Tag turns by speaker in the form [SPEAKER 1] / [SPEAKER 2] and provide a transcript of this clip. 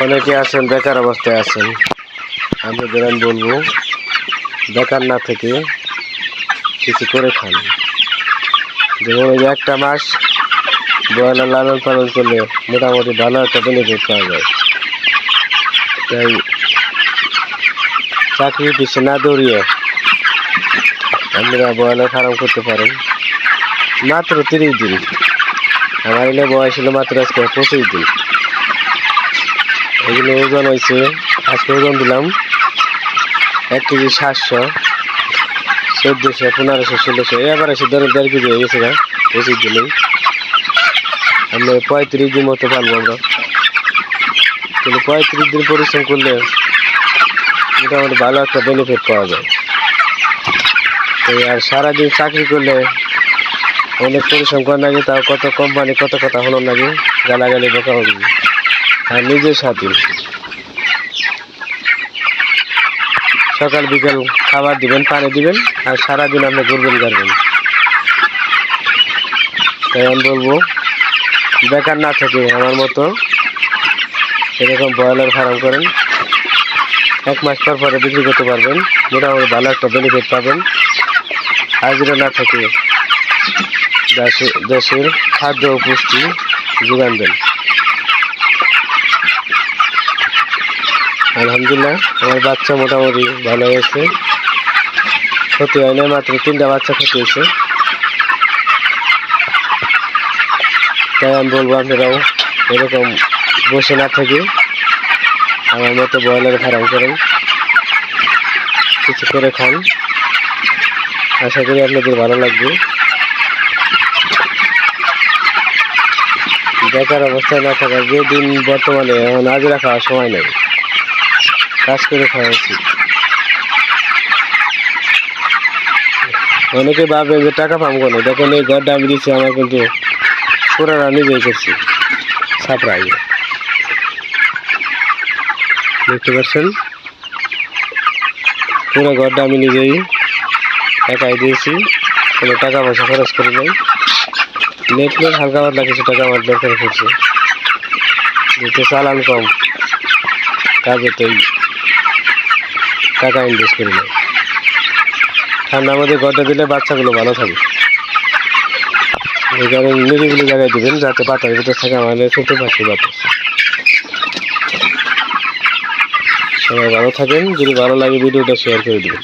[SPEAKER 1] অনেকে আছেন, বেকার অবস্থায় আছেন। আমি বলব, বেকার না থেকে কিছু করে খান। যেমন ওই একটা মাস ব্রয়লার লালন পালন করলে মোটামুটি ভালো একটা বেনিফিট পাওয়া যায়। তাই চাকরির পিছিয়ে না দৌড়িয়ে আপনারা ব্রয়লার ফার্ম করতে পারেন। মাত্র তিরিশ দিন। আমার এলে বয়স হলো মাত্র আজকে পঁচিশ দিন। এগুলো ওজন হয়েছে, আজকে ওজন দিলাম এক কেজি সাতশো, চোদ্দোশো, পনেরোশো, ষোলোশো। এবার এসে ধরো দেড় কেজি হয়ে গেছে গা পঁচিশ দিনে আমরা পঁয়ত্রিশ দিন মতো পালবো আমরা। কিন্তু পঁয়ত্রিশ দিন পরিশ্রম করলে মোটামুটি ভালো একটা বেনিফিট পাওয়া যায়। তো আর সারাদিন চাকরি করলে অনেক পরিশ্রম করার লাগে, তাও কত কোম্পানি কত কথা হলো লাগে, গালাগালি বকা হবে আর নিজের স্বাধীন। সকাল বিকাল খাবার দিবেন, পানি দিবেন, আর সারাদিন আপনি ঘুরবেন গাড়বেন তাই আমি বলব, বেকার না থেকে আমার মতো এরকম ব্রয়লার ফার্ম করেন। এক মাস পর পরে বিক্রি করতে পারবেন, মোটামুটি ভালো একটা বেনিফিট পাবেন। হাজিরা না থেকে দেশে- দেশের খাদ্য ও পুষ্টি যোগান দেন। আলহামদুলিল্লাহ, আমার বাচ্চা মোটামুটি ভালো হয়েছে। ক্ষতি হয় না মাত্র তিনটা বাচ্চা ক্ষতি হয়েছে। তাই আমি বলব আপনারাও এরকম বসে না থেকে আমার মতো ব্রয়লার ফার্ম করেন। কিছু করে খান। আশা করি আপনাদের ভালো লাগবে। বেকার অবস্থায় না থাকা যে দিন বর্তমানে, এখন হাজিরা খাওয়ার সময় নেই। কাজ করে খাওয়া উচিত। অনেকে ভাবেন যে টাকা পাবো কেন? দেখেন এই ঘরটা আমি দিচ্ছি আমার কিন্তু পুরানা নিজেই করছি। সাপ্রাই দেখতে পাচ্ছেন? পুরো ঘরটা আমি নিজেই একাই দিয়েছি। কোনো টাকা পয়সা খরচ করি নাই। নেট নেট হালকা পাতলা কিছু টাকা আমার দরকার পড়ছে। যেহেতু চালান কম, কাজে তো টাকা ইনভেস্ট করি না। ঠান্ডার মধ্যে ঘরটা দিলে বাচ্চাগুলো ভালো থাকে। এই কারণে নিরিবিলি জায়গায় দেবেন, যাতে পাতার ভিতর থাকে আমাদের ছোটো পাখি বাতাস সবাই ভালো থাকেন, যদি ভালো লাগে ভিডিওটা শেয়ার করে দিবেন।